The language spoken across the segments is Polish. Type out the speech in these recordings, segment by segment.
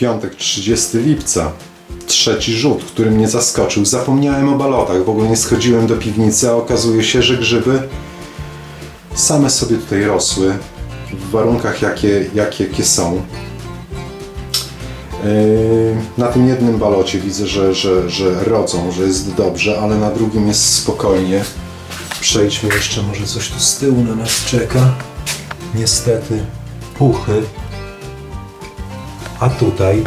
Piątek 30 lipca. Trzeci rzut, który mnie zaskoczył. Zapomniałem o balotach, w ogóle nie schodziłem do piwnicy, a okazuje się, że grzyby same sobie tutaj rosły w warunkach, jakie, jakie, jakie są. Yy, Na tym jednym balocie widzę, że, że, że rodzą, że jest dobrze, ale na drugim jest spokojnie. Przejdźmy jeszcze, może coś tu z tyłu na nas czeka. Niestety, puchy. A tutaj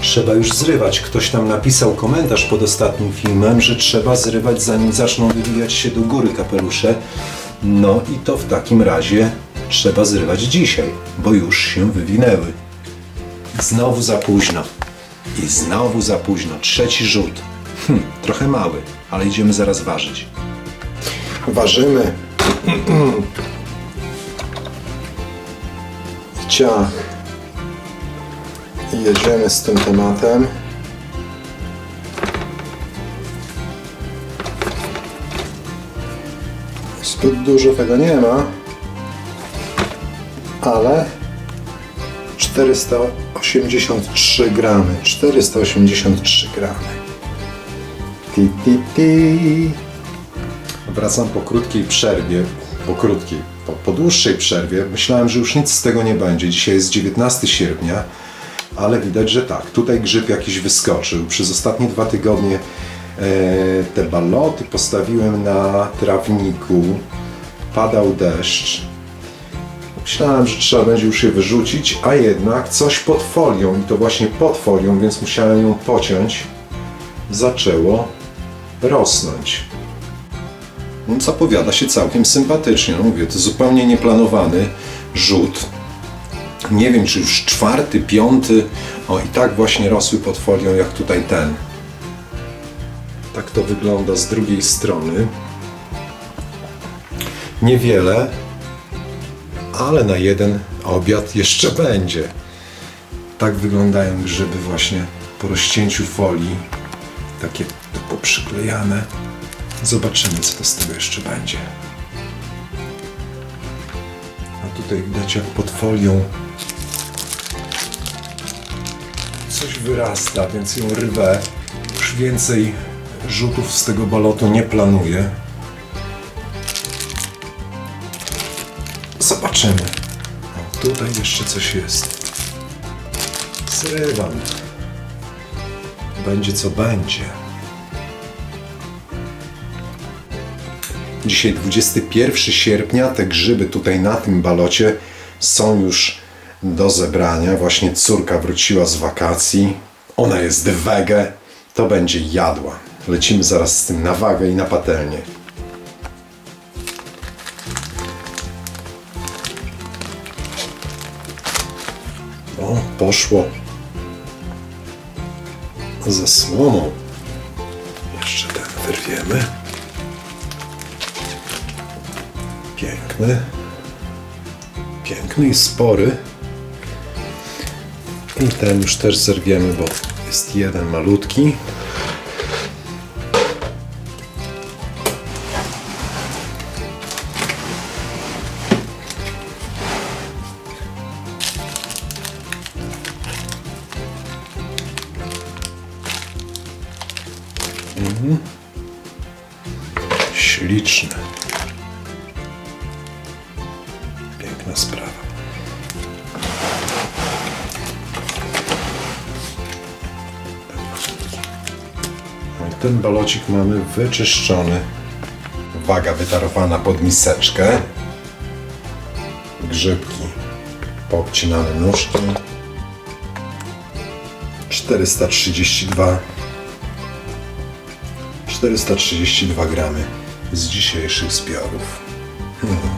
trzeba już zrywać. Ktoś tam napisał komentarz pod ostatnim filmem, że trzeba zrywać zanim zaczną wywijać się do góry kapelusze. No i to w takim razie trzeba zrywać dzisiaj, bo już się wywinęły. Znowu za późno. I znowu za późno. Trzeci rzut. Hm, trochę mały, ale idziemy zaraz ważyć. Ważymy. Ciach. I jedziemy z tym tematem. Zbyt dużo tego nie ma, ale 483 gramy. 483 gramy. Ti, ti, ti. Wracam po krótkiej przerwie. Po krótkiej, po, po dłuższej przerwie. Myślałem, że już nic z tego nie będzie. Dzisiaj jest 19 sierpnia, ale widać, że tak. Tutaj grzyb jakiś wyskoczył. Przez ostatnie dwa tygodnie e, te baloty postawiłem na trawniku. Padał deszcz. Myślałem, że trzeba będzie już je wyrzucić, a jednak coś pod folią, i to właśnie pod folią, więc musiałem ją pociąć, zaczęło rosnąć. Zapowiada się całkiem sympatycznie. Mówię, to zupełnie nieplanowany rzut. Nie wiem, czy już czwarty, piąty. O, i tak właśnie rosły pod folią, jak tutaj ten. Tak to wygląda z drugiej strony. Niewiele, ale na jeden obiad jeszcze będzie. Tak wyglądają grzyby właśnie po rozcięciu folii. Takie poprzyklejane. Zobaczymy, co to z tego jeszcze będzie. A tutaj widać, jak pod folią coś wyrasta, więc ją rwę. Już więcej rzutów z tego balotu nie planuję. Zobaczymy. O, tutaj jeszcze coś jest. Zrywam. Będzie co będzie. Dzisiaj 21 sierpnia. Te grzyby tutaj na tym balocie są już do zebrania. Właśnie córka wróciła z wakacji. Ona jest wege. To będzie jadła. Lecimy zaraz z tym na wagę i na patelnię. O, poszło ze słomą. Jeszcze ten wyrwiemy. Piękny. Piękny i spory. I ten już też zerwiemy, bo jest jeden malutki. Śliczny. Piękna sprawa. Ten balocik mamy wyczyszczony. Waga wytarowana pod miseczkę. Grzybki poobcinane nóżkiem. 432 432 gramy z dzisiejszych zbiorów. Hmm.